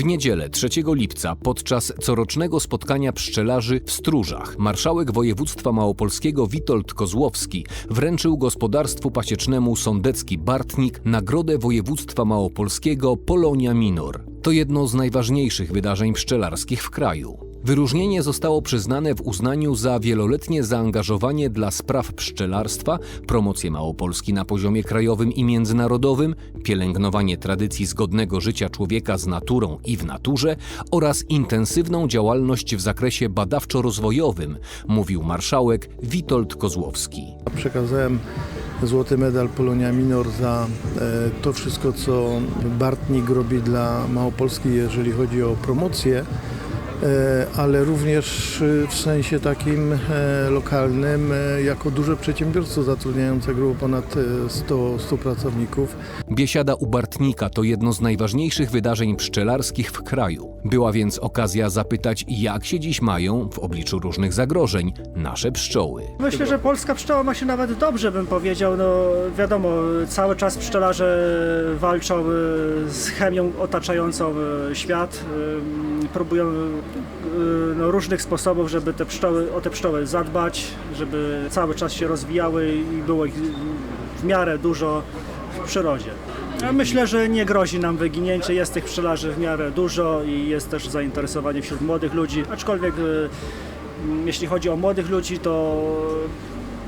W niedzielę 3 lipca podczas corocznego spotkania pszczelarzy w Stróżach marszałek województwa małopolskiego Witold Kozłowski wręczył gospodarstwu pasiecznemu Sądecki Bartnik nagrodę województwa małopolskiego Polonia Minor. To jedno z najważniejszych wydarzeń pszczelarskich w kraju. Wyróżnienie zostało przyznane w uznaniu za wieloletnie zaangażowanie dla spraw pszczelarstwa, promocję Małopolski na poziomie krajowym i międzynarodowym, pielęgnowanie tradycji zgodnego życia człowieka z naturą i w naturze oraz intensywną działalność w zakresie badawczo-rozwojowym, mówił marszałek Witold Kozłowski. Przekazałem złoty medal Polonia Minor za e, to wszystko, co Bartnik robi dla Małopolski, jeżeli chodzi o promocję, ale również e, w sensie takim e, lokalnym, e, jako duże przedsiębiorstwo zatrudniające grubo ponad e, 100, 100 pracowników. Biesiada u Bartnika to jedno z najważniejszych wydarzeń pszczelarskich w kraju. Była więc okazja zapytać, jak się dziś mają w obliczu różnych zagrożeń nasze pszczoły. Myślę, że polska pszczoła ma się nawet dobrze, bym powiedział. No wiadomo, cały czas pszczelarze walczą e, z chemią otaczającą e, świat. e, Próbują e, no, różnych sposobów, żeby te pszczoły, o te pszczoły zadbać, żeby cały czas się rozwijały i było ich w miarę dużo w przyrodzie. Myślę, że nie grozi nam wyginięcie, jest tych pszczelarzy w miarę dużo i jest też zainteresowanie wśród młodych ludzi, aczkolwiek e, jeśli chodzi o młodych ludzi, to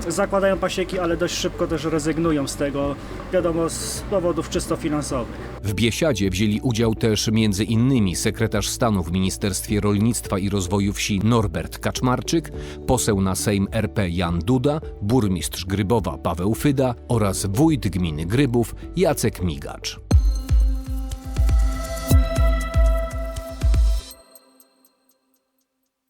zakładają pasieki, ale dość szybko też rezygnują z tego, wiadomo, z powodów czysto finansowych. W Biesiadzie wzięli udział też między innymi sekretarz stanu w Ministerstwie Rolnictwa i Rozwoju Wsi Norbert Kaczmarczyk, poseł na Sejm RP Jan Duda, burmistrz Grybowa Paweł Fyda oraz wójt gminy Grybów Jacek Migacz.